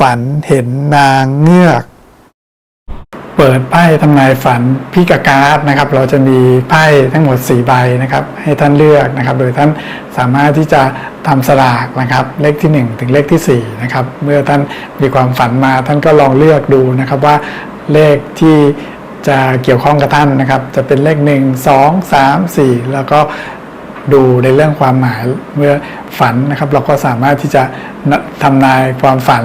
ฝันเห็นนางเงือก เปิดไพ่ทำนายฝันพิกาการ์ดนะครับ เราจะมีไพ่ทั้งหมด 4 ใบนะครับ ให้ท่านเลือกนะครับ โดยท่านสามารถที่จะทำสลากนะครับ เลขที่ 1 ถึงเลขที่ 4 นะครับ เมื่อท่านมีความฝันมาท่านก็ลองเลือกดูนะครับว่าเลขที่จะเกี่ยวข้องกับท่านนะครับ จะเป็นเลข 1 2 3 4 แล้วก็ดูในเรื่องความหมายเมื่อฝันนะครับ เราก็สามารถที่จะทำนายความฝัน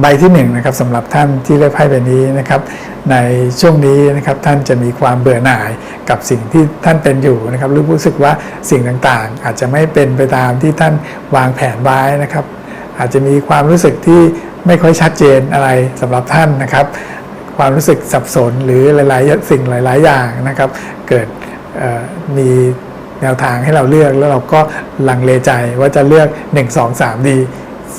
ใบที่1นงนะครับสำหรับท่านที่เลือกไพ่ใบนี้นะครับ ในช่วงนี้นะครับท่านจะมีความเบื่อหน่ายกับสิ่งที่ท่านเป็นอยู่นะครับหรือรู้สึกว่าสิ่งต่างๆ อาจจะไม่เป็นไปตามที่ท่านวางแผนไว้นะครับ อาจจะมีความรู้สึกที่ไม่ค่อยชัดเจนอะไรสำหรับท่านนะครับ ความรู้สึกสับสนหรือหลายๆ สิ่งหลาย ๆ อย่างนะครับ เกิดมีแนวทางให้เราเลือกแล้วเราก็ลังเลใจว่าจะเลือก 1 2 3 ดี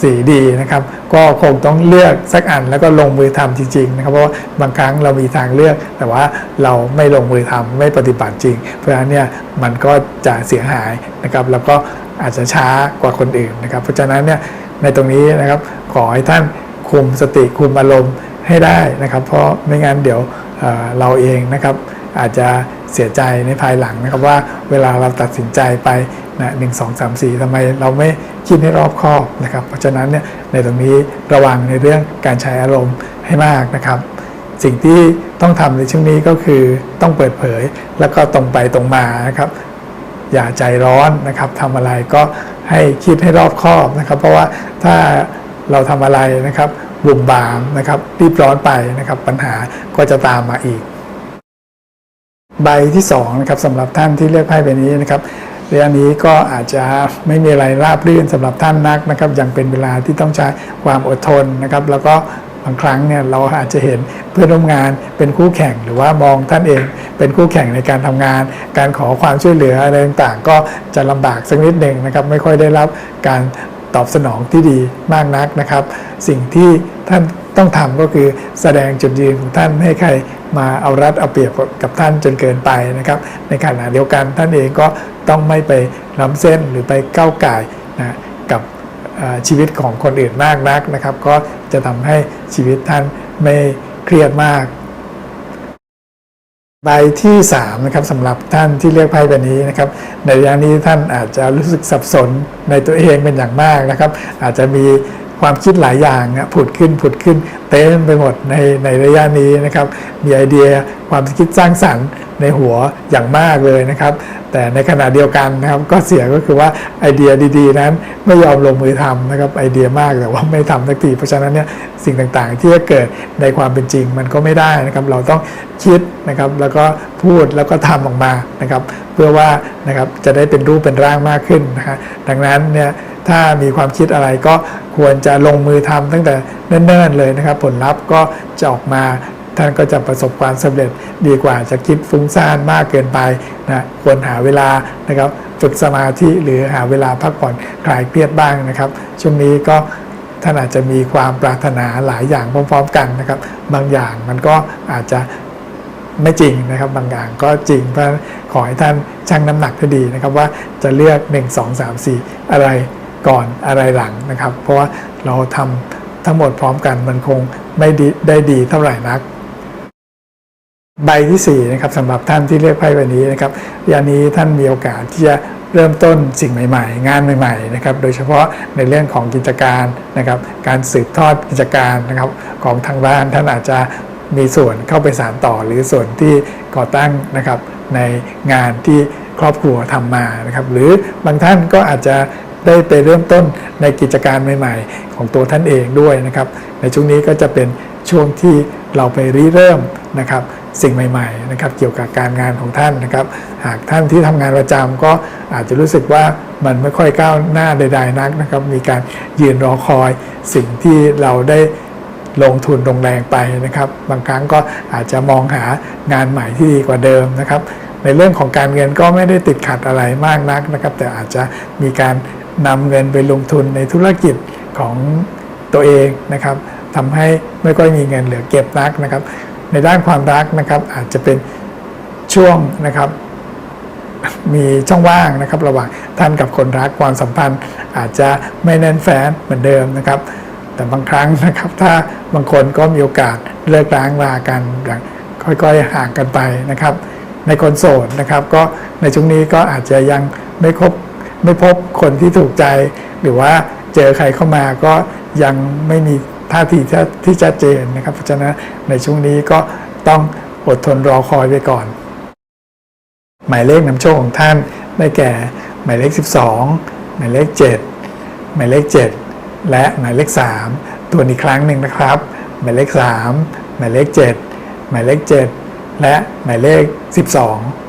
สีดีนะครับก็คงต้องเลือกสักอันแล้วก็ลงมือทำจริงๆนะครับเพราะว่าบางครั้งเรามีทางเลือก แต่ว่าเราไม่ลงมือทำไม่ปฏิบัติจริง เพราะฉะนั้นเนี่ยมันก็จะเสียหายนะครับแล้วก็อาจจะช้ากว่าคนอื่นนะครับ เพราะฉะนั้นเนี่ยในตรงนี้นะครับขอให้ท่านคุมสติคุมอารมณ์ให้ได้นะครับ เพราะไม่งั้นเดี๋ยวเเราเองนะครับอาจจะเสียใจในภายหลังนะครับว่าเวลาเราตัดสินใจไป นะหนึ่งสองสามสี่ทำไมเราไม่คิดให้รอบคอบนะครับ เพราะฉะนั้นเนี่ยในตรงนี้ระวังในเรื่องการใช้อารมณ์ให้มากนะครับ สิ่งที่ต้องทำในช่วงนี้ก็คือต้องเปิดเผยแล้วก็ตรงไปตรงมานะครับ อย่าใจร้อนนะครับทำอะไรก็ให้คิดให้รอบคอบนะครับ เพราะว่าถ้าเราทำอะไรนะครับบุ่มบามนะครับรีบร้อนไปนะครับ ปัญหาก็จะตามมาอีก ใบที่2นะครับสำหรับท่านที่เลือกไพ่ใบนี้นะครับ เรื่องนี้ก็อาจจะไม่มีอะไรราบรื่นสำหรับท่านนักนะครับยังเป็นเวลาที่ต้องใช้ความอดทนนะครับ แล้วก็บางครั้งเนี่ยเราอาจจะเห็นเพื่อนร่วมงานเป็นคู่แข่งหรือว่ามองท่านเองเป็นคู่แข่งในการทำงาน การขอความช่วยเหลืออะไรต่างๆ ก็จะลำบากสักนิดหนึ่งนะครับ ไม่ค่อยได้รับการตอบสนองที่ดีมากนักนะครับ สิ่งที่ท่าน ต้องทำก็คือแสดงจุดยืนของท่านให้ใครมาเอารัดเอาเปรียบกับท่านจนเกินไปนะครับ ในขณะเดียวกันท่านเองก็ต้องไม่ไปล้ำเส้นหรือไปก้าวไก่นะกับชีวิตของคนอื่นมากนักนะครับ ก็จะทำให้ชีวิตท่านไม่เครียดมากใบที่3นะครับสำหรับท่านที่เลือกไพ่ใบนี้นะครับ ในระยะนี้ท่านอาจจะรู้สึกสับสนในตัวเองเป็นอย่างมากนะครับ อาจจะมี ความคิดหลายอย่างผุดขึ้นผุดขึ้นเต็มไปหมดในในระยะนี้นะครับ มีไอเดียความคิดสร้างสรรค์ในหัวอย่างมากเลยนะครับ แต่ในขณะเดียวกันนะครับ ก็เสียก็คือว่าไอเดียดีๆ นั้นไม่ยอมลงมือทำนะครับไอเดียมากแต่ว่าไม่ทำสักทีเพราะฉะนั้นเนี่ยสิ่งต่างๆ ที่จะเกิดในความเป็นจริงมันก็ไม่ได้นะครับ เราต้องคิดนะครับแล้วก็พูดแล้วก็ทำออกมานะครับ เพื่อว่านะครับจะได้เป็นรูปเป็นร่างมากขึ้นนะฮะดังนั้นเนี่ย ถ้ามีความคิดอะไรก็ควรจะลงมือทำตั้งแต่เนิ่นๆเลยนะครับ ผลลัพธ์ก็จะออกมาท่านก็จะประสบความสำเร็จดีกว่าจะคิดฟุ้งซ่านมากเกินไปนะควรหาเวลานะครับฝึกสมาธิหรือหาเวลาพักผ่อนคลายเครียดบ้างนะครับ ช่วงนี้ก็ท่านอาจจะมีความปรารถนาหลายอย่างพร้อมๆกันนะครับ บางอย่างมันก็อาจจะไม่จริงนะครับ บางอย่างก็จริงเพราะขอให้ท่านชั่งน้ำหนักให้ดีนะครับว่าจะเลือก 1 2 3 4 อะไร ก่อนอะไรหลังนะครับ เพราะว่าเราทำทั้งหมดพร้อมกันมันคงไม่ดีได้ดีเท่าไหร่นัก ใบที่4นะครับสำหรับท่านที่เลือกไพ่ใบนี้นะครับยานี้ท่านมีโอกาสที่จะเริ่มต้นสิ่งใหม่ ๆ งานใหม่ๆนะครับโดยเฉพาะในเรื่องของกิจการนะครับการสืบทอดกิจการนะครับของทางบ้านท่านอาจจะมีส่วนเข้าไปสานต่อหรือส่วนที่ก่อตั้งนะครับในงานที่ครอบครัวทำมานะครับหรือบางท่านก็อาจจะ ได้ไปเริ่มต้นในกิจการใหม่ ๆ ของตัวท่านเองด้วยนะครับ ในช่วงนี้ก็จะเป็นช่วงที่เราไปริเริ่มนะครับสิ่งใหม่ๆนะครับเกี่ยวกับการงานของท่านนะครับ หากท่านที่ทำงานประจำก็อาจจะรู้สึกว่ามันไม่ค่อยก้าวหน้าใดๆนักนะครับ มีการยืนรอคอยสิ่งที่เราได้ลงทุนลงแรงไปนะครับ บางครั้งก็อาจจะมองหางานใหม่ที่ดีกว่าเดิมนะครับ ในเรื่องของการเงินก็ไม่ได้ติดขัดอะไรมากนักนะครับ แต่อาจจะมีการ นำเงินไปลงทุนในธุรกิจของตัวเองนะครับทำให้ไม่ค่อยมีเงินเหลือเก็บนักนะครับ ในด้านความรักนะครับอาจจะเป็นช่วงนะครับ มีช่องว่างนะครับ ระหว่างท่านกับคนรักความสัมพันธ์ อาจจะไม่แน่นแฟนเหมือนเดิมนะครับ แต่บางครั้งนะครับ ถ้าบางคนก็มีโอกาสเลิกล้างลากันอย่างค่อยๆห่างกันไปนะครับ ในคนโสดนะครับ ก็ในช่วงนี้ก็อาจจะยังไม่คบ ไม่พบคนที่ถูกใจ หรือว่าเจอใครเข้ามาก็ยังไม่มีท่าทีที่ชัดเจนนะครับ เพราะฉะนั้นในช่วงนี้ก็ต้องอดทนรอคอยไปก่อน หมายเลขนำโชคของท่านได้แก่ หมายเลข 12 หมายเลข 7 หมายเลข 7 และหมายเลข 3 ตัวอีกครั้งหนึ่งนะครับ หมายเลข 3 หมายเลข 7 หมายเลข 7 และหมายเลข 12